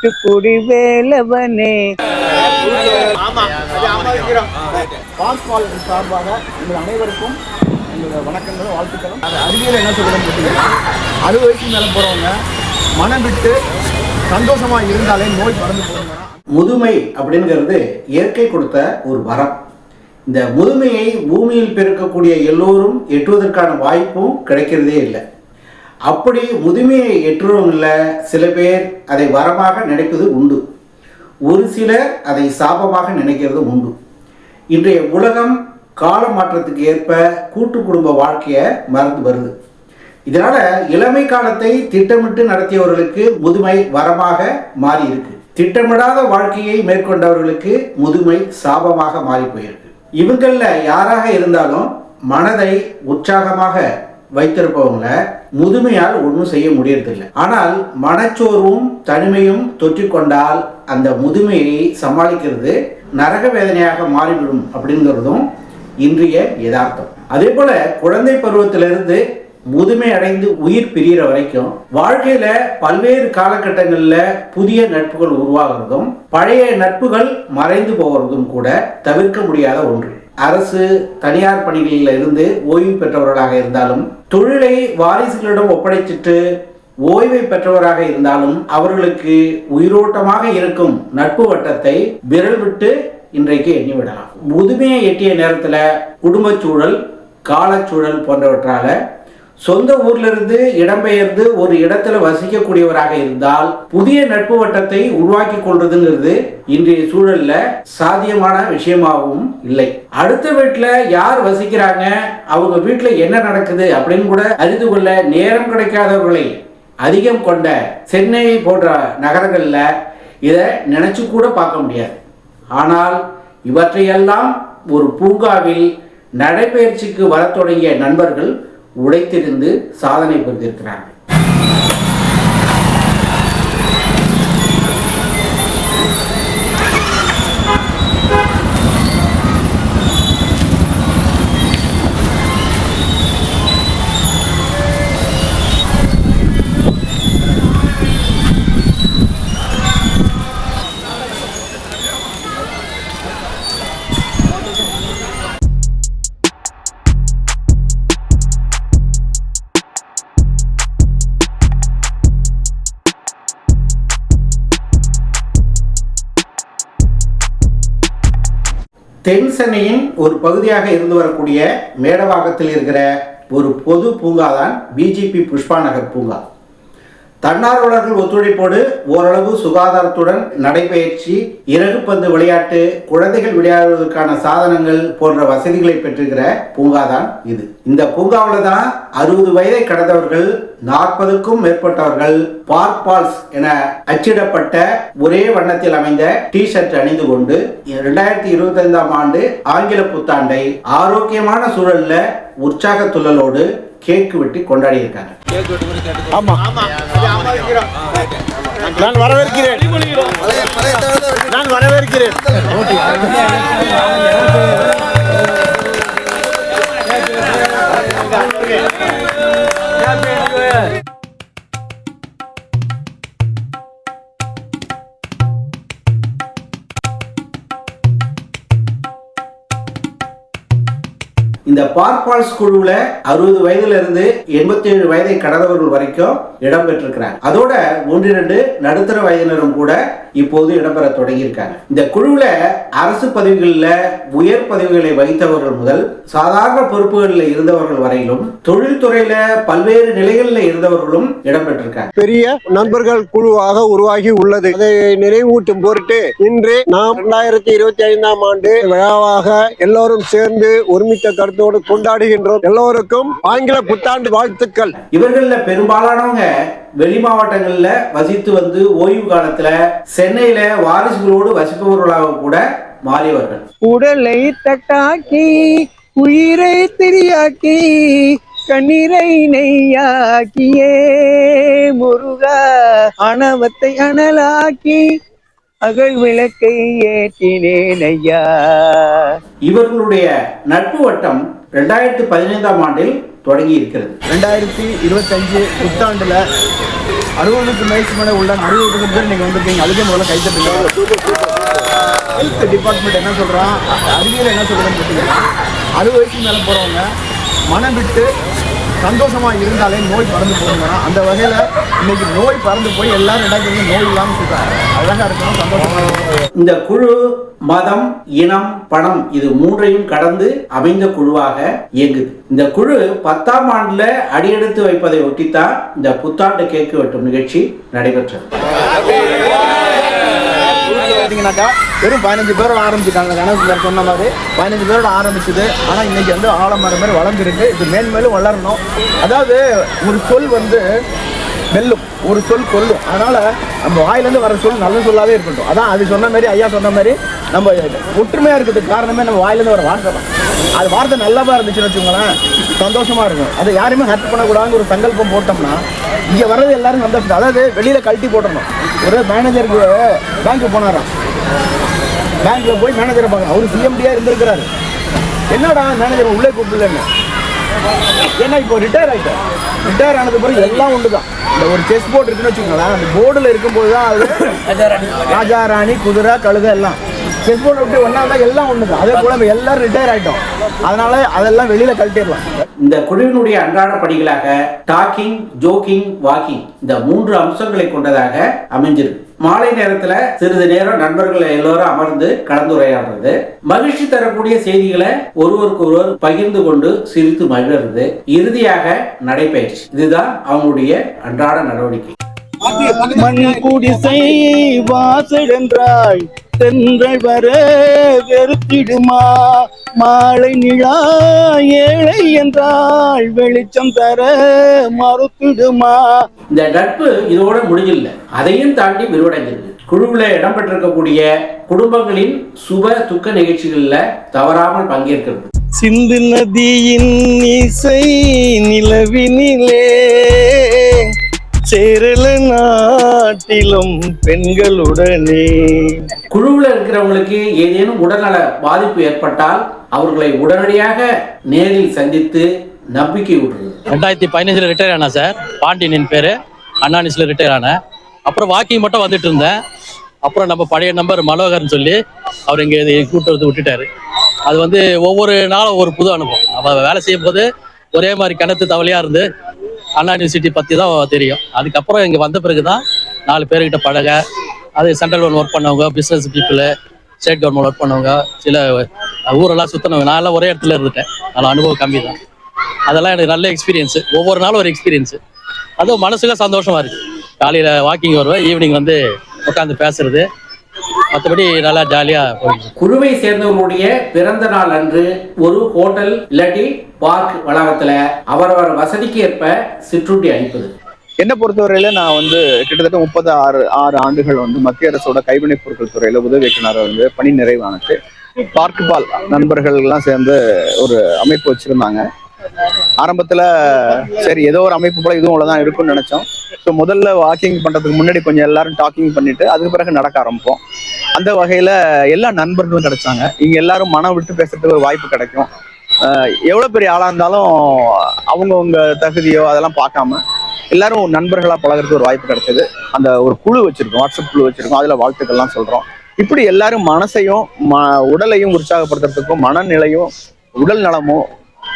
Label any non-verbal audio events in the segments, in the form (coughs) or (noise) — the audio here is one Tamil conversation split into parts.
குடி வேலவனே. சார்பாக உங்கள் அனைவருக்கும் எங்களோட வணக்கங்களும் வாழ்த்துக்களும் அது அறிவியல் என்ன கேட்டீங்கன்னா அறுபது வயசு மேலே போகிறவங்க மனம் விட்டு சந்தோஷமாக இருந்தாலே நோய் பறந்து போகுங்க முதுமை அப்படிங்கிறது இயற்கை கொடுத்த ஒரு வரம். இந்த முதுமையை பூமியில் பிறக்கக்கூடிய எல்லோரும் எட்டுவதற்கான வாய்ப்பும் கிடைக்கிறதே இல்லை. அப்படி முதுமையை எட்டுறவங்கள சில பேர் அதை வரமாக நினைப்பது உண்டு. ஒரு சிலர் அதை சாபமாக நினைக்கிறது உண்டு. இன்றைய உலகம் கால மாற்றத்துக்கு ஏற்ப கூட்டு குடும்ப வாழ்க்கையை மறந்து வருது. இதனால இளமை காலத்தை திட்டமிட்டு நடத்தியவர்களுக்கு முதுமை வரமாக மாறி இருக்கு திட்டமிடாத வாழ்க்கையை மேற்கொண்டவர்களுக்கு முதுமை சாபமாக மாறி போயிருக்கு. இவங்களில் யாராக இருந்தாலும் மனதை உற்சாகமாக வைத்திருப்பவங்கள முதுமையால் ஒன்றும் செய்ய முடியறதில்லை. ஆனால் மனச்சோர்வும் தனிமையும் தொற்றிக்கொண்டால் அந்த முதுமையை சமாளிக்கிறது நரக வேதனையாக மாறிவிடும் அப்படிங்கிறதும் இன்றைய யதார்த்தம். அதே போல குழந்தை பருவத்திலிருந்து முதுமை அடைந்து உயிர் பிரிகிற வரைக்கும் வாழ்க்கையில பல்வேறு காலகட்டங்களில் புதிய நட்புகள் உருவாகிறதும் பழைய நட்புகள் மறைந்து போகிறதும் கூட தவிர்க்க முடியாத ஒன்று. அரசு தனியார் பணிகளில் இருந்து ஓய்வு பெற்றவர்களாக இருந்தாலும் தொழிலை வாரிசுகளிடம் ஒப்படைச்சிட்டு ஓய்வை பெற்றவராக இருந்தாலும் அவர்களுக்கு உயிரோட்டமாக இருக்கும் நட்பு வட்டத்தை விரல் விட்டு இன்றைக்கு எண்ணிவிடலாம். முதுமையை எட்டிய நேரத்தில் குடும்பச் சூழல் காலச்சூழல் போன்றவற்றால சொந்த ஊர்ல இருந்து இடம்பெயர்ந்து ஒரு இடத்துல வசிக்கக்கூடியவராக இருந்தால் புதிய நட்பு வட்டத்தை உருவாக்கி கொள்றதுங்கிறது இன்றைய சூழல்ல சாத்தியமான விஷயமாகவும் இல்லை. அடுத்த வீட்டுல யார் வசிக்கிறாங்க அவங்க வீட்டுல என்ன நடக்குது அப்படின்னு கூட அறிந்து கொள்ள நேரம் கிடைக்காதவர்களை அதிகம் கொண்ட சென்னை போன்ற நகரங்கள்ல இதை நினைச்சு கூட பார்க்க முடியாது. ஆனால் இவற்றையெல்லாம் ஒரு பூங்காவில் நடைபயிற்சிக்கு வரத் தொடங்கிய நண்பர்கள் உழைத்திருந்து சாதனை புரிந்திருக்கிறாங்க தென் சென்னையின் ஒரு பகுதியாக இருந்து வரக்கூடிய மேடவாகத்தில் இருக்கிற ஒரு பொது பூங்கா தான் பிஜேபி புஷ்பா நகர் பூங்கா. தன்னார்வலர்கள் ஒத்துழைப்போடு ஓரளவு சுகாதாரத்துடன் நடைபயிற்சி இறகுப்பந்து விளையாட்டு குழந்தைகள் விளையாடுவதற்கான சாதனங்கள் போன்ற வசதிகளை பெற்றிருக்கிற பூங்கா தான் இது. இந்த பூங்காவில் தான் அறுபது வயதை கடந்தவர்கள் நாற்பதுக்கும் மேற்பட்டவர்கள் பார்க் பால்ஸ் என அச்சிடப்பட்ட ஒரே வண்ணத்தில் அமைந்த டி ஷர்ட் அணிந்து கொண்டு இரண்டாயிரத்தி இருபத்தி ஐந்தாம் ஆண்டு ஆங்கில புத்தாண்டை ஆரோக்கியமான சூழல்ல உற்சாக துள்ளலோடு கேக்கு வெட்டி கொண்டாடி இருக்காங்க நான் வரவேற்கிறேன். நான் வரவேற்கிறேன். பார்பால்ஸ் குழுவுல குழுவில் அறுபது வயதுல இருந்து எண்பத்தி ஏழு வயதை கடந்தவர்கள் வரைக்கும் இடம் பெற்றிருக்கிறாங்க அதோட ஒன்றிரண்டு நடுத்தர வயதினரும் கூட இப்போது இடம்பெற தொடங்கியிருக்காங்க. இந்த குழுவில் அரசு பதவிகளில் உயர் பதவிகளை வகித்தவர்கள் முதல் சாதாரண பொறுப்புகளில் இருந்தவர்கள் வரையிலும் தொழில்துறையில பல்வேறு நிலைகளில் இருந்தவர்களும் இடம்பெற்றிருக்காங்க. பெரிய நண்பர்கள் குழுவாக உருவாகி உள்ளது. அதை நினைவூட்டும் பொருட்டு இன்று நாம் இரண்டாயிரத்தி இருபத்தி ஐந்தாம் ஆண்டு விழாவாக எல்லோரும் சேர்ந்து ஒருமித்த கருத்தோடு கொண்டாடுகின்றோம். எல்லோருக்கும் ஆங்கில புத்தாண்டு வாழ்த்துக்கள். இவர்கள்ல பெரும்பாலானவங்க வெளி மாவட்டங்கள்ல வசித்து வந்து ஓய்வு காலத்துல சென்னையில வாரிசுகளோடு வசிப்பவர்களாக கூட மாறியவர்கள். உடலை தட்டாக்கி உயிரை திரியாக்கி கண்ணீரை நெய்யாக்கியே முருகா அணவத்தை அனலாக்கி அகல் விளக்கை ஏற்றினேன் ஐயா. இவர்களுடைய நட்பு வட்டம் ரெண்டாயிரத்தி பதினைந்தாம் ஆண்டில் தொடங்கி இருக்கிறது ரெண்டாயிரத்தி இருபத்தஞ்சு புத்தாண்டுல அறுபதுக்கு வயசு மேலே உள்ள அறுபதுக்கு பேர் நீங்கள் வந்திருக்கீங்க. அதுக்கே முதல்ல கைத்தட்டுங்க ஹெல்த் டிபார்ட்மெண்ட் என்ன சொல்கிறான் அறிவியல் என்ன சொல்கிறேன்னு கேட்டீங்கன்னா அறுபது வயசுக்கு மேலே போகிறவங்க மனம் விட்டு சந்தோஷமாக இருந்தாலே நோய் பறந்து போகணும் அந்த வகையில் இன்னைக்கு நோய் பறந்து போய் எல்லாரும் ரெண்டாயிரத்தி நோய் இல்லாமல் சொல்கிறாங்க அழகாக இருக்கணும் சந்தோஷமாக இருக்கணும். இந்த குழு மதம் இனம் பணம் இது மூன்றையும் கடந்து அமைந்த குழுவாக இயங்குது. இந்த குழு பத்தாம் ஆண்டுல அடியெடுத்து வைப்பதை ஒட்டித்தான் இந்த புத்தாண்டு கேக்கு வெட்டும் நிகழ்ச்சி நடைபெற்றது. பார்த்தீங்கன்னாக்கா வெறும் பதினஞ்சு பேரோட ஆரம்பிச்சிட்டாங்க. கணேஷ் சார் சொன்ன மாதிரி பதினஞ்சு பேரோட ஆரம்பிச்சது. ஆனால் இன்னைக்கு வந்து ஆலமரம் மாதிரி வளர்ந்துருக்கு. இது மேன்மேலும் வளரணும். அதாவது ஒரு சொல் வந்து வெல்லும் ஒரு சொல் கொல்லும் அதனால் நம்ம வாயிலேருந்து வர சொல் நல்ல சொல்லாவே இருக்கட்டும். அதான் அது சொன்ன மாதிரி ஐயா சொன்ன மாதிரி நம்ம ஒற்றுமையாக இருக்கிறதுக்கு காரணமே நம்ம வாயிலேருந்து வர வார்த்தை தான். அது வார்த்தை நல்லதா இருந்துச்சுன்னு வச்சுக்கோங்களேன். சந்தோஷமா இருக்கும். அதை யாருமே ஹர்ட் பண்ணக்கூடாதுன்னு ஒரு சங்கல்பம் போட்டோம்னா இங்கே வர்றது எல்லாரும் சந்தோஷம். அதாவது வெளியில் கழட்டி போட்டுறணும். ஒரு மேனேஜருக்கு பேங்க்கு போனாராம். பேங்க்ல போய் மேனேஜரை பார்க்கணும். அவர் சிஎம்டியா இருந்திருக்கிறாரு. என்னடா மேனேஜர் உள்ளே கூப்பிடலன்னு? ஏன்னா இப்போ ரிட்டையர் ஆயிட்டேன் ரிட்டையர் ஆனது பிறகு எல்லாம் ஒன்று தான் இந்த ஒரு செஸ் போர்டு இருக்குன்னு வச்சுக்கோங்களேன். அந்த போர்டில் இருக்கும்போது தான் அது (coughs) ராஜா ராணி குதிரை கழுதை எல்லாம். செஸ் போர்டு விட்டு ஒன்றா இருந்தால் எல்லாம் ஒன்று தான் அதே போல் நம்ம எல்லாரும் ரிட்டையர் ஆயிட்டோம். அதனால அதெல்லாம் வெளியில் கழட்டிடலாம். இந்த குழுவினுடைய அன்றாட பணிகளாக டாக்கிங் ஜோக்கிங் வாக்கிங் இந்த மூன்று அம்சங்களை கொண்டதாக அமைஞ்சிருக்கு. மாலை நேரத்துல சிறிது நேரம் நண்பர்கள் எல்லோரும் அமர்ந்து கலந்துரையாடுறது. மகிழ்ச்சி தரக்கூடிய செய்திகளை ஒருவருக்கு ஒருவர் பகிர்ந்து கொண்டு சிரித்து மகிழ்றது இறுதியாக நடைபயிற்சி. இதுதான் அவங்களுடைய அன்றாட நடவடிக்கை. மண் குடிசை வாசடென்றாய் தென்றல் வர வெறுத்திடுமா? மாலை நிலா ஏழை என்றால் வெளிச்சம் தர மறுத்திடுமா? இந்த நட்பு இதோட முடிஞ்சில்ல அதையும் தாண்டி விரிவடைந்திருக்கு குழுவில் இடம்பெற்றிருக்கக்கூடிய குடும்பங்களின் சுப துக்க நிகழ்ச்சிகள்ல தவறாமல் பங்கேற்கிறது. சிந்து நதியின் இசை நிலவினிலே. சேரல நாட்டிலும் பெண்களுடனே. குழுவில் இருக்கிறவங்களுக்கு ஏதேனும் உடல்நல பாதிப்பு ஏற்பட்டால் அவர்களை உடனடியாக நேரில் சந்தித்து நம்பிக்கை விடுறது. ரெண்டாயிரத்தி பதினஞ்சில் ரிட்டையர் ஆனேன் சார் பாண்டியன் என் பேர். அண்ணானிஸில் ரிட்டையர் ஆனேன் அப்புறம் வாக்கிங் மட்டும் வந்துட்டு இருந்தேன். அப்புறம் நம்ம பழைய நம்பர் மனோகர்னு சொல்லி அவர் இங்கே கூட்டு வந்து விட்டுட்டாரு. அது வந்து ஒவ்வொரு நாளும் ஒரு புது அனுபவம். நம்ம வேலை செய்யும் போது ஒரே மாதிரி கிணத்து தவளையாக இருந்து அண்ணா யூனிவர்சிட்டி பற்றி தான் தெரியும். அதுக்கப்புறம் இங்கே வந்த பிறகு தான் நாலு பேர்கிட்ட பழக அது சென்ட்ரல் கவர்மெண்ட் ஒர்க் பண்ணவங்க business people state government work பண்ணவங்க சில ஊரெல்லாம் சுற்றினவங்க நான் எல்லாம் ஒரே இடத்துல இருந்துட்டேன். அதில் அனுபவம் கம்மி தான் அதெல்லாம் எனக்கு நல்ல எக்ஸ்பீரியன்ஸு ஒவ்வொரு நாளும் ஒரு எக்ஸ்பீரியன்ஸு அதுவும் மனசுக்கு சந்தோஷமாக இருக்குது காலையில் வாக்கிங் வருவேன் ஈவினிங் வந்து உட்காந்து பேசுறது. மற்றபடி நல்லா ஜாலியாக போயிட்டு இருக்கு. குழுவை சேர்ந்தவர்களுடைய பிறந்த நாள் அன்று ஒரு ஹோட்டல் இல்லாட்டி பார்க் வளாகத்துல அவரவர் வசதிக்கு ஏற்ப சிற்றுண்டி அளிப்பது என்னை பொறுத்தவரையில நான் வந்து கிட்டத்தட்ட முப்பது ஆறு ஆறு ஆண்டுகள் வந்து மத்திய அரசோட கைவினைப் பொருட்கள் துறையில உதவி இயக்குனராக வந்து பணி நிறைவானது. பார்க் பால் நண்பர்கள் எல்லாம் சேர்ந்து ஒரு அமைப்பு வச்சிருந்தாங்க. ஆரம்பத்துல சரி ஏதோ ஒரு அமைப்பு போல இதுவும் தான் இருக்கும்னு நினைச்சோம். ஸோ முதல்ல வாக்கிங் பண்றதுக்கு முன்னாடி கொஞ்சம் எல்லாரும் டாக்கிங் பண்ணிட்டு அதுக்கு பிறகு நடக்க ஆரம்பிப்போம். அந்த வகையில எல்லா நண்பர்களும் கிடைச்சாங்க. இங்க எல்லாரும் மனம் விட்டு பேசுறதுக்கு ஒரு வாய்ப்பு கிடைக்கும். எவ்வளோ பெரிய ஆளா இருந்தாலும் அவங்கவுங்க தகுதியோ அதெல்லாம் பார்க்காம எல்லாரும் நண்பர்களா பழகுறதுக்கு ஒரு வாய்ப்பு கிடைச்சது. அந்த ஒரு குழு வச்சிருக்கோம் வாட்ஸ்அப் குழு வச்சிருக்கோம் அதுல வாழ்த்துக்கள்லாம் சொல்றோம். இப்படி எல்லாரும் மனசையும் ம உடலையும் உற்சாகப்படுத்துறதுக்கும் மனநிலையும் உடல் நலமும்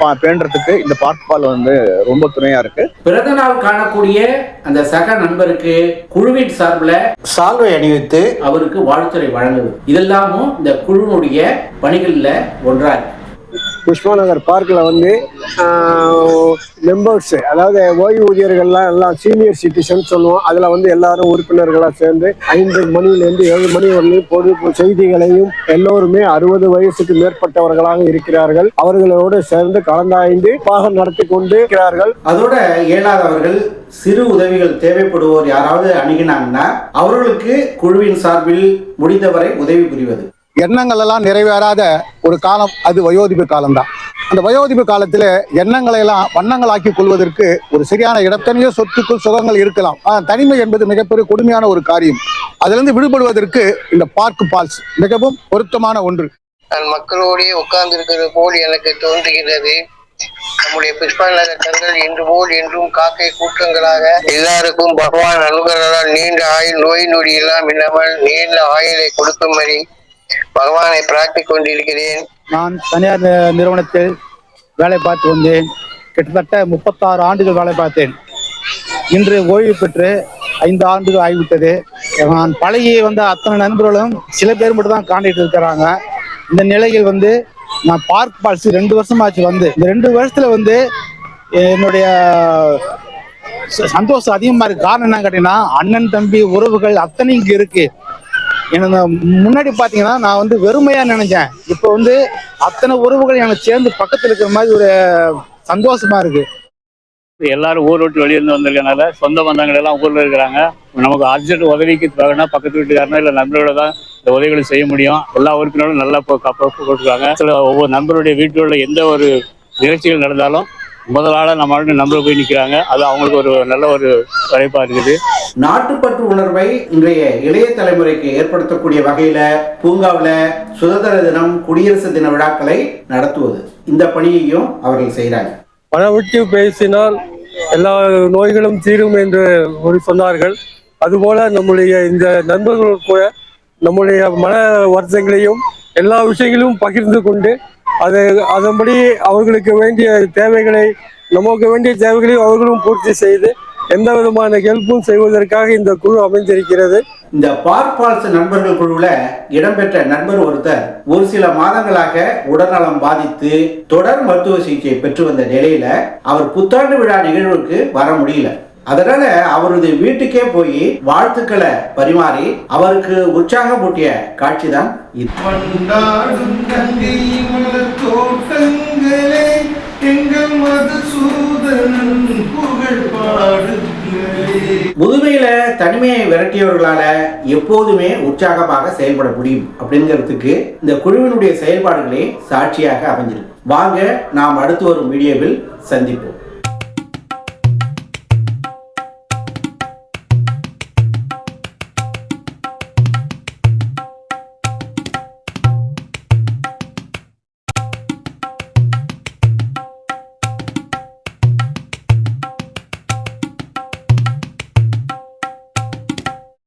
பா- பேணுறதுக்கு இந்த பார்க் பால் வந்து ரொம்ப துணையா இருக்கு. பிறந்த நாள் காணக்கூடிய அந்த சக நண்பருக்கு குழுவின் சார்பில் சால்வை அணிவித்து அவருக்கு வாழ்த்துறை வழங்குவது இதெல்லாமும் இந்த குழுவினுடைய பணிகளில் ஒன்றா இருக்கு புஷ்பா நகர் பார்க்கில் வந்து மெம்பர்ஸு அதாவது ஓய்வூதியர்கள்லாம் எல்லாம் சீனியர் சிட்டிசன் சொல்லுவோம். அதில் வந்து எல்லாரும் உறுப்பினர்களாக சேர்ந்து ஐந்து மணிலேருந்து ஏழு மணி வரையும் பொது செய்திகளையும் எல்லோருமே அறுபது வயசுக்கு மேற்பட்டவர்களாக இருக்கிறார்கள். அவர்களோடு சேர்ந்து கலந்தாய்ந்து பாகம் நடத்தி கொண்டு இருக்கிறார்கள் அதோட இயலாதவர்கள் சிறு உதவிகள் தேவைப்படுவோர் யாராவது அணுகினாங்கன்னா அவர்களுக்கு குழுவின் சார்பில் முடிந்தவரை உதவி புரிவது. எண்ணங்கள் எல்லாம் நிறைவேறாத ஒரு காலம் அது வயோதிப்பு காலம்தான். அந்த வயோதிப்பு காலத்துல எண்ணங்களை எல்லாம் வண்ணங்களாக்கி கொள்வதற்கு ஒரு சரியான இடத்தனையோ சொத்துக்கள் சுகங்கள் இருக்கலாம். ஆனால் தனிமை என்பது மிகப்பெரிய கொடுமையான ஒரு காரியம். அதிலிருந்து விடுபடுவதற்கு இந்த பார்க் பால்ஸ் மிகவும் பொருத்தமான ஒன்று. நான் மக்களோடே உட்கார்ந்திருக்கிறது போல் எனக்கு தோன்றுகிறது. நம்முடைய புஷ்பநகர் தங்கள் இன்று போல் என்றும் காக்கை கூட்டங்களாக எல்லாருக்கும் பகவான் அனுகரால் நீண்ட ஆயுள் நோய் நொடி எல்லாம் இல்லாமல் நீண்ட ஆயுளை கொடுக்கும்படி பகவானை பிரார்த்திக் கொண்டிருக்கிறேன். நான் தனியார் நிறுவனத்தில் வேலை பார்த்து வந்தேன். கிட்டத்தட்ட முப்பத்தாறு ஆண்டுகள் வேலை பார்த்தேன். இன்று ஓய்வு பெற்று ஐந்து ஆண்டுகள் ஆகிவிட்டது. நான் பழகி வந்த அத்தனை நண்பர்களும் சில பேர் மட்டும் தான் காண்டிட்டு இருக்கிறாங்க. இந்த நிலையில் வந்து நான் பார்க் பால்ஸ் ரெண்டு வருஷமாச்சு வந்து இந்த ரெண்டு வருஷத்துல வந்து என்னுடைய ச- சந்தோஷம் அதிகமா இருக்கு. காரணம் என்ன கேட்டீங்கன்னா அண்ணன் தம்பி உறவுகள் அத்தனை இங்க இருக்கு. எனக்கு முன்னாடி பாத்தீங்கன்னா நான் வந்து வெறுமையா நினைச்சேன். இப்போ வந்து அத்தனை உறவுகள் எனக்கு சேர்ந்து பக்கத்துல இருக்கிற மாதிரி ஒரு சந்தோஷமா இருக்கு. எல்லாரும் ஊர் விட்டு வெளியிருந்து வந்திருக்கனால சொந்த பந்தங்கள் எல்லாம் ஊர்ல இருக்கிறாங்க. நமக்கு அர்ஜென்ட் உதவிக்கு தேவைன்னா பக்கத்து வீட்டுக்காரனா இல்லை நண்பரோட தான் இந்த உதவிகளை செய்ய முடியும். எல்லா உறுப்பினரும் நல்லா போட்டுருக்காங்க சில ஒவ்வொரு நண்பருடைய வீட்டில் உள்ள எந்த ஒரு நிகழ்ச்சிகள் நடந்தாலும் முதல் ஆளாக நம்ம நம்பர் போய் நிற்கிறாங்க அது அவங்களுக்கு ஒரு நல்ல ஒரு வாய்ப்பாக இருக்குது. நாட்டுப்பற்று உணர்வை இன்றைய இளைய தலைமுறைக்கு ஏற்படுத்தக்கூடிய வகையில பூங்காவில் சுதந்திர தினம் குடியரசு தின விழாக்களை நடத்துவது. இந்த பணியையும் அவர்கள் செய்கிறாங்க. மனவிட்டு பேசினால் எல்லா நோய்களும் தீரும் என்று ஒரு சொன்னார்கள். அதுபோல நம்முடைய இந்த நண்பர்கள் கூட நம்முடைய மன வருத்தங்களையும் எல்லா விஷயங்களையும் பகிர்ந்து கொண்டு அதை அதன்படி அவர்களுக்கு வேண்டிய தேவைகளை நமக்கு வேண்டிய தேவைகளையும் அவர்களும் பூர்த்தி செய்து எந்த விதமான ஹெல்ப்பும் செய்வதற்காக இந்த குழு அமைந்திருக்கிறது. இந்த பார்க் பால்ஸ் நண்பர்கள் குழுவில் இடம்பெற்ற நண்பர் ஒருத்தர் ஒரு சில மாதங்களாக உடல்நலம் பாதித்து தொடர் மருத்துவ சிகிச்சை பெற்று வந்த நிலையில அவர் புத்தாண்டு விழா நிகழ்வுக்கு வர முடியல. அதனால அவரது வீட்டுக்கே போய் வாழ்த்துக்களை பரிமாறி அவருக்கு உற்சாகம் ஊட்டிய காட்சி தான் இது. தோட்டங்களே எங்கள் மதுசூதனன் புகழ் பாடுங்களே. முதுமையில தனிமையை விரட்டியவர்களால எப்போதுமே உற்சாகமாக செயல்பட முடியும் அப்படிங்கிறதுக்கு இந்த குழுவினுடைய செயல்பாடுகளே சாட்சியாக அமைஞ்சிருக்கு. வாங்க நாம் அடுத்து வரும் வீடியோவில் சந்திப்போம்.